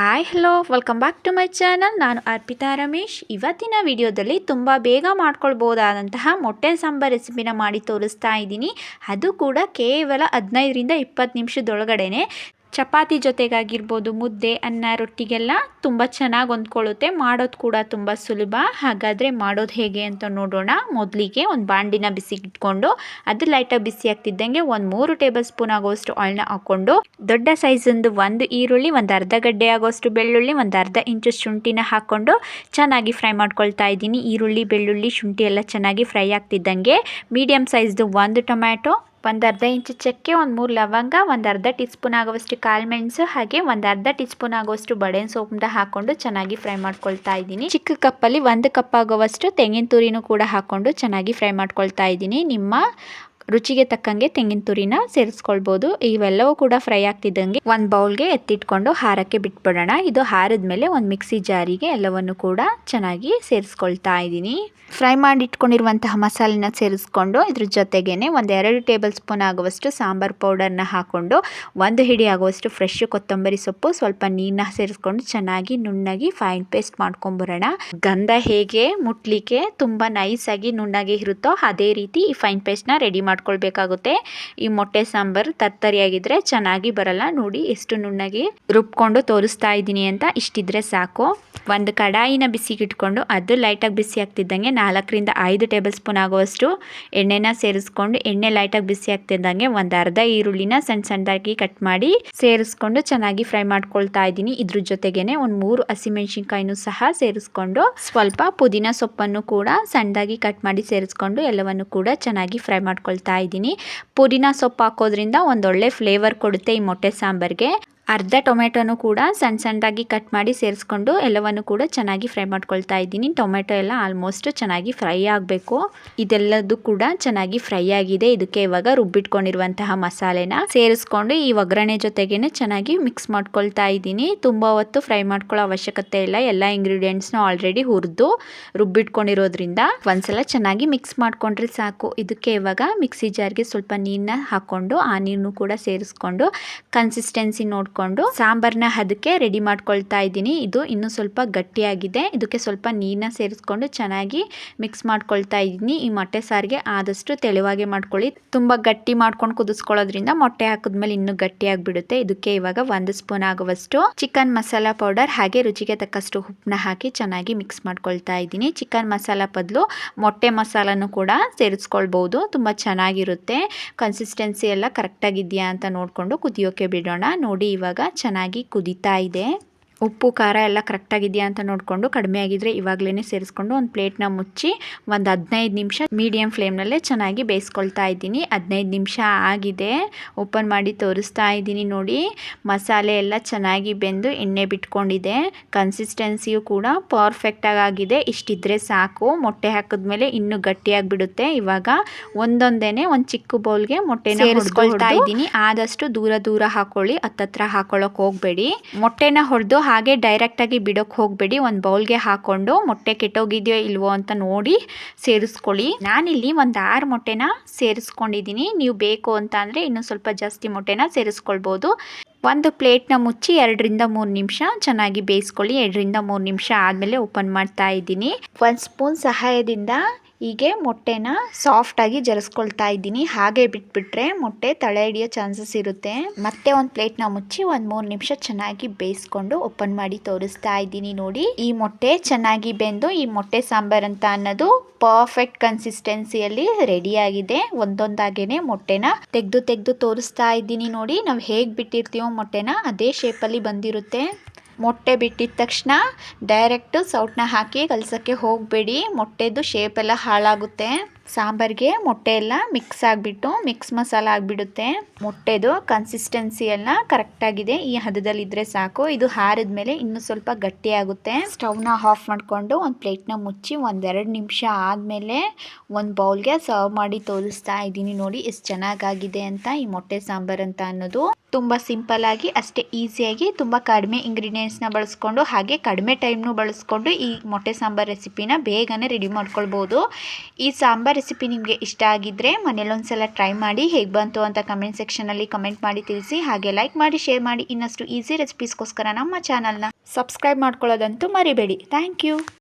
Hi hello welcome back to my channel ನಾನು ಅರ್ಪಿತಾ ರಮೇಶ್. ಇವತ್ತಿನ ವಿಡಿಯೋದಲ್ಲಿ ತುಂಬ ಬೇಗ ಮಾಡ್ಕೊಳ್ಬೋದಾದಂತಹ ಮೊಟ್ಟೆ ಸಾಂಬಾರ್ ರೆಸಿಪಿನ ಮಾಡಿ ತೋರಿಸ್ತಾ ಇದ್ದೀನಿ. ಅದು ಕೂಡ ಕೇವಲ ಹದಿನೈದರಿಂದ ಇಪ್ಪತ್ತು ನಿಮಿಷದೊಳಗಡೆನೆ. ಚಪಾತಿ ಜೊತೆಗಾಗಿರ್ಬೋದು ಮುದ್ದೆ, ಅನ್ನ, ರೊಟ್ಟಿಗೆಲ್ಲ ತುಂಬ ಚೆನ್ನಾಗಿ ಹೊಂದ್ಕೊಳ್ಳುತ್ತೆ. ಮಾಡೋದು ಕೂಡ ತುಂಬ ಸುಲಭ. ಹಾಗಾದರೆ ಮಾಡೋದು ಹೇಗೆ ಅಂತ ನೋಡೋಣ. ಮೊದಲಿಗೆ ಒಂದು ಬಾಂಡಿನ ಬಿಸಿ ಇಟ್ಕೊಂಡು, ಅದು ಲೈಟಾಗಿ ಬಿಸಿ ಆಗ್ತಿದ್ದಂಗೆ ಒಂದು ಮೂರು ಟೇಬಲ್ ಸ್ಪೂನ್ ಆಗೋಷ್ಟು ಆಯಿಲ್ನ ಹಾಕ್ಕೊಂಡು ದೊಡ್ಡ ಸೈಜೊಂದು ಒಂದು ಈರುಳ್ಳಿ, ಒಂದು ಅರ್ಧ ಗಡ್ಡೆ ಆಗೋಷ್ಟು ಬೆಳ್ಳುಳ್ಳಿ, ಒಂದು ಅರ್ಧ ಇಂಚು ಶುಂಠಿನ ಹಾಕ್ಕೊಂಡು ಚೆನ್ನಾಗಿ ಫ್ರೈ ಮಾಡ್ಕೊಳ್ತಾ ಇದ್ದೀನಿ. ಈರುಳ್ಳಿ, ಬೆಳ್ಳುಳ್ಳಿ, ಶುಂಠಿ ಎಲ್ಲ ಚೆನ್ನಾಗಿ ಫ್ರೈ ಆಗ್ತಿದ್ದಂಗೆ. ಮೀಡಿಯಮ್ ಸೈಜ್ದು ಒಂದು ಟೊಮ್ಯಾಟೊ ಒಂದು ಅರ್ಧ ಇಂಚು ಚಕ್ಕೆ, ಒಂದು ಮೂರು ಲವಂಗ ಒಂದು ಅರ್ಧ ಟೀ ಸ್ಪೂನ್ ಆಗುವಷ್ಟು ಕಾಳು ಮೆಣಸು, ಹಾಗೆ ಒಂದು ಅರ್ಧ ಟೀ ಸ್ಪೂನ್ ಆಗುವಷ್ಟು ಬಡೆನ್ ಸೋಪ್ನ ಹಾಕೊಂಡು ಚೆನ್ನಾಗಿ ಫ್ರೈ ಮಾಡ್ಕೊಳ್ತಾ ಇದ್ದೀನಿ. ಚಿಕ್ಕ ಕಪ್ಪಲ್ಲಿ ಒಂದು ಕಪ್ ಆಗುವಷ್ಟು ತೆಂಗಿನ ತುರಿನೂ ಕೂಡ ಹಾಕ್ಕೊಂಡು ಚೆನ್ನಾಗಿ ಫ್ರೈ ಮಾಡ್ಕೊಳ್ತಾ ಇದ್ದೀನಿ. ನಿಮ್ಮ ರುಚಿಗೆ ತಕ್ಕಂಗೆ ತೆಂಗಿನ ತುರಿನ ಸೇರಿಸ್ಕೊಳ್ಬೋದು. ಇವೆಲ್ಲವೂ ಕೂಡ ಫ್ರೈ ಆಗ್ತಿದ್ದಂಗೆ ಒಂದು ಬೌಲ್ಗೆ ಎತ್ತಿಟ್ಕೊಂಡು ಹಾರಕ್ಕೆ ಬಿಟ್ಬಿಡೋಣ. ಇದು ಹಾರದ ಮೇಲೆ ಒಂದು ಮಿಕ್ಸಿ ಜಾರಿಗೆ ಎಲ್ಲವನ್ನು ಕೂಡ ಚೆನ್ನಾಗಿ ಸೇರಿಸ್ಕೊಳ್ತಾ ಇದ್ದೀನಿ. ಫ್ರೈ ಮಾಡಿ ಇಟ್ಕೊಂಡಿರುವಂತಹ ಮಸಾಲೆನ ಸೇರಿಸ್ಕೊಂಡು ಇದ್ರ ಜೊತೆಗೇನೆ ಒಂದು ಎರಡು ಟೇಬಲ್ ಸ್ಪೂನ್ ಆಗುವಷ್ಟು ಸಾಂಬಾರ್ ಪೌಡರ್ನ ಹಾಕೊಂಡು ಒಂದು ಹಿಡಿ ಆಗುವಷ್ಟು ಫ್ರೆಶ್ ಕೊತ್ತಂಬರಿ ಸೊಪ್ಪು, ಸ್ವಲ್ಪ ನೀರನ್ನ ಸೇರಿಸ್ಕೊಂಡು ಚೆನ್ನಾಗಿ ನುಣ್ಣಗೆ ಫೈನ್ ಪೇಸ್ಟ್ ಮಾಡ್ಕೊಂಬರೋಣ ಗಂಧ ಹೇಗೆ ಮುಟ್ಲಿಕ್ಕೆ ತುಂಬ ನೈಸಾಗಿ ನುಣ್ಣಗೆ ಇರುತ್ತೋ ಅದೇ ರೀತಿ ಈ ಫೈನ್ ಪೇಸ್ಟ್ನ ರೆಡಿ ಮಾಡ್ಕೊಳ್ಬೇಕಾಗುತ್ತೆ. ಈ ಮೊಟ್ಟೆ ಸಾಂಬಾರು ತರ್ತರಿಯಾಗಿದ್ದರೆ ಚೆನ್ನಾಗಿ ಬರಲ್ಲ. ನೋಡಿ ಎಷ್ಟು ನುಣ್ಣಗೆ ರುಬ್ಕೊಂಡು ತೋರಿಸ್ತಾ ಇದ್ದೀನಿ ಅಂತ ಇಷ್ಟಿದ್ರೆ ಸಾಕು. ಒಂದು ಕಡಾಯಿನ ಬಿಸಿಗಿಟ್ಕೊಂಡು ಅದು ಲೈಟಾಗಿ ಬಿಸಿ ಆಗ್ತಿದ್ದಂಗೆ ನಾಲ್ಕರಿಂದ ಐದು ಟೇಬಲ್ ಸ್ಪೂನ್ ಆಗುವಷ್ಟು ಎಣ್ಣೆನ ಸೇರಿಸ್ಕೊಂಡು ಎಣ್ಣೆ ಲೈಟಾಗಿ ಬಿಸಿ ಆಗ್ತಿದ್ದಂಗೆ ಒಂದು ಅರ್ಧ ಈರುಳ್ಳಿನ ಸಣ್ಣ ಸಣ್ಣದಾಗಿ ಕಟ್ ಮಾಡಿ ಸೇರಿಸ್ಕೊಂಡು ಚೆನ್ನಾಗಿ ಫ್ರೈ ಮಾಡ್ಕೊಳ್ತಾ ಇದ್ದೀನಿ. ಇದ್ರ ಜೊತೆಗೇನೆ ಒಂದು ಮೂರು ಹಸಿಮೆಣಸಿನ್ಕಾಯಿನೂ ಸಹ ಸೇರಿಸ್ಕೊಂಡು ಸ್ವಲ್ಪ ಪುದೀನ ಸೊಪ್ಪನ್ನು ಕೂಡ ಸಣ್ಣದಾಗಿ ಕಟ್ ಮಾಡಿ ಸೇರಿಸ್ಕೊಂಡು ಎಲ್ಲವನ್ನು ಕೂಡ ಚೆನ್ನಾಗಿ ಫ್ರೈ ಮಾಡ್ಕೊಳ್ತಾ ಇದ್ದೀನಿ. ಪುದೀನ ಸೊಪ್ಪು ಹಾಕೋದ್ರಿಂದ ಒಂದೊಳ್ಳೆ ಫ್ಲೇವರ್ ಕೊಡುತ್ತೆ ಈ ಮೊಟ್ಟೆ ಸಾಂಬಾರ್ಗೆ. ಅರ್ಧ ಟೊಮೆಟೊನು ಕೂಡ ಸಣ್ಣ ಸಣ್ಣದಾಗಿ ಕಟ್ ಮಾಡಿ ಸೇರಿಸ್ಕೊಂಡು ಎಲ್ಲವನ್ನು ಕೂಡ ಚೆನ್ನಾಗಿ ಫ್ರೈ ಮಾಡ್ಕೊಳ್ತಾ ಇದ್ದೀನಿ. ಟೊಮೆಟೊ ಎಲ್ಲ ಆಲ್ಮೋಸ್ಟ್ ಚೆನ್ನಾಗಿ ಫ್ರೈ ಆಗಬೇಕು. ಇದೆಲ್ಲದು ಕೂಡ ಚೆನ್ನಾಗಿ ಫ್ರೈ ಆಗಿದೆ. ಇದಕ್ಕೆ ಇವಾಗ ರುಬ್ಬಿಟ್ಕೊಂಡಿರುವಂತಹ ಮಸಾಲೆನ ಸೇರಿಸ್ಕೊಂಡು ಈ ಒಗ್ಗರಣೆ ಜೊತೆಗೇನೆ ಚೆನ್ನಾಗಿ ಮಿಕ್ಸ್ ಮಾಡ್ಕೊಳ್ತಾ ಇದ್ದೀನಿ. ತುಂಬ ಹೊತ್ತು ಫ್ರೈ ಮಾಡ್ಕೊಳ್ಳೋ ಅವಶ್ಯಕತೆ ಇಲ್ಲ. ಎಲ್ಲ ಇಂಗ್ರೀಡಿಯೆಂಟ್ಸ್ನ ಆಲ್ರೆಡಿ ಹುರಿದು ರುಬ್ಬಿಟ್ಕೊಂಡಿರೋದ್ರಿಂದ ಒಂದ್ಸಲ ಚೆನ್ನಾಗಿ ಮಿಕ್ಸ್ ಮಾಡ್ಕೊಂಡ್ರೆ ಸಾಕು. ಇದಕ್ಕೆ ಇವಾಗ ಮಿಕ್ಸಿ ಜಾರ್ಗೆ ಸ್ವಲ್ಪ ನೀರನ್ನ ಹಾಕ್ಕೊಂಡು ಆ ನೀರನ್ನು ಕೂಡ ಸೇರಿಸ್ಕೊಂಡು ಕನ್ಸಿಸ್ಟೆನ್ಸಿ ನೋಡಿಕೊಂಡು ಸಾಂಬಾರನ್ನ ಅದಕ್ಕೆ ರೆಡಿ ಮಾಡ್ಕೊಳ್ತಾ ಇದ್ದೀನಿ. ಇದು ಇನ್ನೂ ಸ್ವಲ್ಪ ಗಟ್ಟಿಯಾಗಿದೆ. ಇದಕ್ಕೆ ಸ್ವಲ್ಪ ನೀರನ್ನ ಸೇರಿಸ್ಕೊಂಡು ಚೆನ್ನಾಗಿ ಮಿಕ್ಸ್ ಮಾಡ್ಕೊಳ್ತಾ ಇದ್ದೀನಿ. ಈ ಮೊಟ್ಟೆ ಸಾರಿಗೆ ಆದಷ್ಟು ತೆಳುವಾಗೆ ಮಾಡ್ಕೊಳ್ಳಿ. ತುಂಬ ಗಟ್ಟಿ ಮಾಡ್ಕೊಂಡು ಕುದಿಸ್ಕೊಳ್ಳೋದ್ರಿಂದ ಮೊಟ್ಟೆ ಹಾಕಿದ್ಮೇಲೆ ಇನ್ನೂ ಗಟ್ಟಿಯಾಗಿಬಿಡುತ್ತೆ. ಇದಕ್ಕೆ ಇವಾಗ ಒಂದು ಸ್ಪೂನ್ ಆಗುವಷ್ಟು ಚಿಕನ್ ಮಸಾಲ ಪೌಡರ್ ಹಾಗೆ ರುಚಿಗೆ ತಕ್ಕಷ್ಟು ಉಪ್ಪನ್ನ ಹಾಕಿ ಚೆನ್ನಾಗಿ ಮಿಕ್ಸ್ ಮಾಡ್ಕೊಳ್ತಾ ಇದ್ದೀನಿ. ಚಿಕನ್ ಮಸಾಲ ಬದಲು ಮೊಟ್ಟೆ ಮಸಾಲಾನು ಕೂಡ ಸೇರಿಸ್ಕೊಳ್ಬೋದು. ತುಂಬ ಚೆನ್ನಾಗಿರುತ್ತೆ. ಕನ್ಸಿಸ್ಟೆನ್ಸಿ ಎಲ್ಲ ಕರೆಕ್ಟಾಗಿದೆಯಾ ಅಂತ ನೋಡಿಕೊಂಡು ಕುದಿಯೋಕೆ ಬಿಡೋಣ. ನೋಡಿ ಇವಾಗ ಚೆನ್ನಾಗಿ ಕುದಿತಾ ಇದೆ. ಉಪ್ಪು ಖಾರ ಎಲ್ಲ ಕರೆಕ್ಟಾಗಿದೆಯಾ ಅಂತ ನೋಡಿಕೊಂಡು ಕಡಿಮೆ ಆಗಿದ್ರೆ ಇವಾಗಲೇ ಸೇರಿಸ್ಕೊಂಡು ಒಂದು ಪ್ಲೇಟ್ನ ಮುಚ್ಚಿ ಒಂದು ಹದಿನೈದು ನಿಮಿಷ ಮೀಡಿಯಮ್ ಫ್ಲೇಮ್ನಲ್ಲೇ ಚೆನ್ನಾಗಿ ಬೇಯಿಸ್ಕೊಳ್ತಾ ಇದ್ದೀನಿ. ಹದಿನೈದು ನಿಮಿಷ ಆಗಿದೆ. ಓಪನ್ ಮಾಡಿ ತೋರಿಸ್ತಾ ಇದ್ದೀನಿ ನೋಡಿ. ಮಸಾಲೆ ಎಲ್ಲ ಚೆನ್ನಾಗಿ ಬೆಂದು ಎಣ್ಣೆ ಬಿಟ್ಕೊಂಡಿದೆ. ಕನ್ಸಿಸ್ಟೆನ್ಸಿಯು ಕೂಡ ಪರ್ಫೆಕ್ಟಾಗಿ ಆಗಿದೆ. ಇಷ್ಟಿದ್ರೆ ಸಾಕು. ಮೊಟ್ಟೆ ಹಾಕಿದ್ಮೇಲೆ ಇನ್ನೂ ಗಟ್ಟಿಯಾಗಿಬಿಡುತ್ತೆ ಇವಾಗ ಒಂದೊಂದೇ ಒಂದು ಚಿಕ್ಕ ಬೌಲ್ಗೆ ಮೊಟ್ಟೆನ ಸೇರಿಸ್ಕೊಳ್ತಾ ಇದ್ದೀನಿ. ಆದಷ್ಟು ದೂರ ದೂರ ಹಾಕೊಳ್ಳಿ. ಹತ್ತತ್ರ ಹಾಕೊಳ್ಳೋಕೆ ಹೋಗಬೇಡಿ. ಮೊಟ್ಟೆನ ಹೊಡೆದು ಹಾಗೆ ಡೈರೆಕ್ಟಾಗಿ ಬಿಡೋಕೆ ಹೋಗಬೇಡಿ. ಒಂದು ಬೌಲ್ಗೆ ಹಾಕ್ಕೊಂಡು ಮೊಟ್ಟೆ ಕೆಟ್ಟೋಗಿದೆಯೋ ಇಲ್ವೋ ಅಂತ ನೋಡಿ ಸೇರಿಸ್ಕೊಳ್ಳಿ. ನಾನಿಲ್ಲಿ ಒಂದು ಆರು ಮೊಟ್ಟೆನ ಸೇರಿಸ್ಕೊಂಡಿದ್ದೀನಿ ನೀವು ಬೇಕು ಅಂತ ಅಂದರೆ ಇನ್ನೂ ಸ್ವಲ್ಪ ಜಾಸ್ತಿ ಮೊಟ್ಟೆನ ಸೇರಿಸ್ಕೊಳ್ಬೋದು. ಒಂದು ಪ್ಲೇಟ್ನ ಮುಚ್ಚಿ ಎರಡರಿಂದ ಮೂರು ನಿಮಿಷ ಚೆನ್ನಾಗಿ ಬೇಯಿಸ್ಕೊಳ್ಳಿ. ಎರಡರಿಂದ ಮೂರು ನಿಮಿಷ ಆದಮೇಲೆ ಓಪನ್ ಮಾಡ್ತಾ ಇದ್ದೀನಿ. ಒಂದು ಸ್ಪೂನ್ ಸಹಾಯದಿಂದ ಹೀಗೆ ಮೊಟ್ಟೆನ ಸಾಫ್ಟಾಗಿ ಜರಿಸ್ಕೊಳ್ತಾ ಇದ್ದೀನಿ. ಹಾಗೆ ಬಿಟ್ಬಿಟ್ರೆ ಮೊಟ್ಟೆ ತಳೆ ಹಿಡಿಯೋ ಚಾನ್ಸಸ್ ಇರುತ್ತೆ. ಮತ್ತೆ ಒಂದು ಪ್ಲೇಟ್ನ ಮುಚ್ಚಿ ಒಂದು ಮೂರು ನಿಮಿಷ ಚೆನ್ನಾಗಿ ಬೇಯಿಸ್ಕೊಂಡು ಓಪನ್ ಮಾಡಿ ತೋರಿಸ್ತಾ ಇದ್ದೀನಿ ನೋಡಿ. ಈ ಮೊಟ್ಟೆ ಚೆನ್ನಾಗಿ ಬೆಂದು ಈ ಮೊಟ್ಟೆ ಸಾಂಬಾರ್ ಅಂತ ಅನ್ನೋದು ಪರ್ಫೆಕ್ಟ್ ಕನ್ಸಿಸ್ಟೆನ್ಸಿಯಲ್ಲಿ ರೆಡಿ ಆಗಿದೆ. ಒಂದೊಂದಾಗೇನೆ ಮೊಟ್ಟೆನ ತೆಗೆದು ತೆಗೆದು ತೋರಿಸ್ತಾ ಇದ್ದೀನಿ ನೋಡಿ. ನಾವು ಹೇಗೆ ಬಿಟ್ಟಿರ್ತೀವೋ ಮೊಟ್ಟೆನ ಅದೇ ಶೇಪಲ್ಲಿ ಬಂದಿರುತ್ತೆ. ಮೊಟ್ಟೆ ಬಿಟ್ಟಿದ ತಕ್ಷಣ ಡೈರೆಕ್ಟು ಸೌಟನ್ನ ಹಾಕಿ ಕಲಸೋಕ್ಕೆ ಹೋಗಬೇಡಿ. ಮೊಟ್ಟೆದು ಶೇಪ್ ಎಲ್ಲ ಹಾಳಾಗುತ್ತೆ. ಸಾಂಬಾರಿಗೆ ಮೊಟ್ಟೆ ಎಲ್ಲ ಮಿಕ್ಸ್ ಆಗಿಬಿಟ್ಟು ಮಿಕ್ಸ್ ಮಸಾಲ ಆಗಿಬಿಡುತ್ತೆ. ಮೊಟ್ಟೆದು ಕನ್ಸಿಸ್ಟೆನ್ಸಿ ಎಲ್ಲ ಕರೆಕ್ಟಾಗಿದೆ ಈ ಹದದಲ್ಲಿ ಹದದಲ್ಲಿದ್ದರೆ ಸಾಕು. ಇದು ಹಾರಿದ ಮೇಲೆ ಇನ್ನೂ ಸ್ವಲ್ಪ ಗಟ್ಟಿಯಾಗುತ್ತೆ ಸ್ಟವ್ನ ಆಫ್ ಮಾಡಿಕೊಂಡು ಒಂದು ಪ್ಲೇಟ್ನ ಮುಚ್ಚಿ ಒಂದೆರಡು ನಿಮಿಷ ಆದಮೇಲೆ ಒಂದು ಬೌಲ್ಗೆ ಸರ್ವ್ ಮಾಡಿ ತೋರಿಸ್ತಾ ಇದ್ದೀನಿ ನೋಡಿ ಎಷ್ಟು ಚೆನ್ನಾಗಾಗಿದೆ ಅಂತ ಈ ಮೊಟ್ಟೆ ಸಾಂಬಾರು ಅಂತ ಅನ್ನೋದು. ತುಂಬ ಸಿಂಪಲ್ಲಾಗಿ ಅಷ್ಟೇ ಈಸಿಯಾಗಿ ತುಂಬ ಕಡಿಮೆ ಇಂಗ್ರೀಡಿಯೆಂಟ್ಸ್ನ ಬಳಸ್ಕೊಂಡು, ಹಾಗೆ ಕಡಿಮೆ ಟೈಮ್ನು ಬಳಸ್ಕೊಂಡು ಈ ಮೊಟ್ಟೆ ಸಾಂಬಾರು ರೆಸಿಪಿನ ಬೇಗನೆ ರೆಡಿ ಮಾಡ್ಕೊಳ್ಬೋದು. ಈ ಸಾಂಬಾರು ರೆಸಿಪಿ ನಿಮಗೆ ಇಷ್ಟ ಆಗಿದ್ದರೆ ಮನೇಲೊಂದ್ಸಲ ಟ್ರೈ ಮಾಡಿ, ಹೇಗೆ ಬಂತು ಅಂತ ಕಮೆಂಟ್ ಸೆಕ್ಷನಲ್ಲಿ ಕಮೆಂಟ್ ಮಾಡಿ ತಿಳಿಸಿ, ಹಾಗೆ ಲೈಕ್ ಮಾಡಿ ಶೇರ್ ಮಾಡಿ, ಇನ್ನಷ್ಟು ಈಸಿ ರೆಸಿಪೀಸ್ಗೋಸ್ಕರ ನಮ್ಮ ಚಾನಲ್ನ ಸಬ್ಸ್ಕ್ರೈಬ್ ಮಾಡ್ಕೊಳ್ಳೋದಂತೂ ಮರಿಬೇಡಿ. Thank you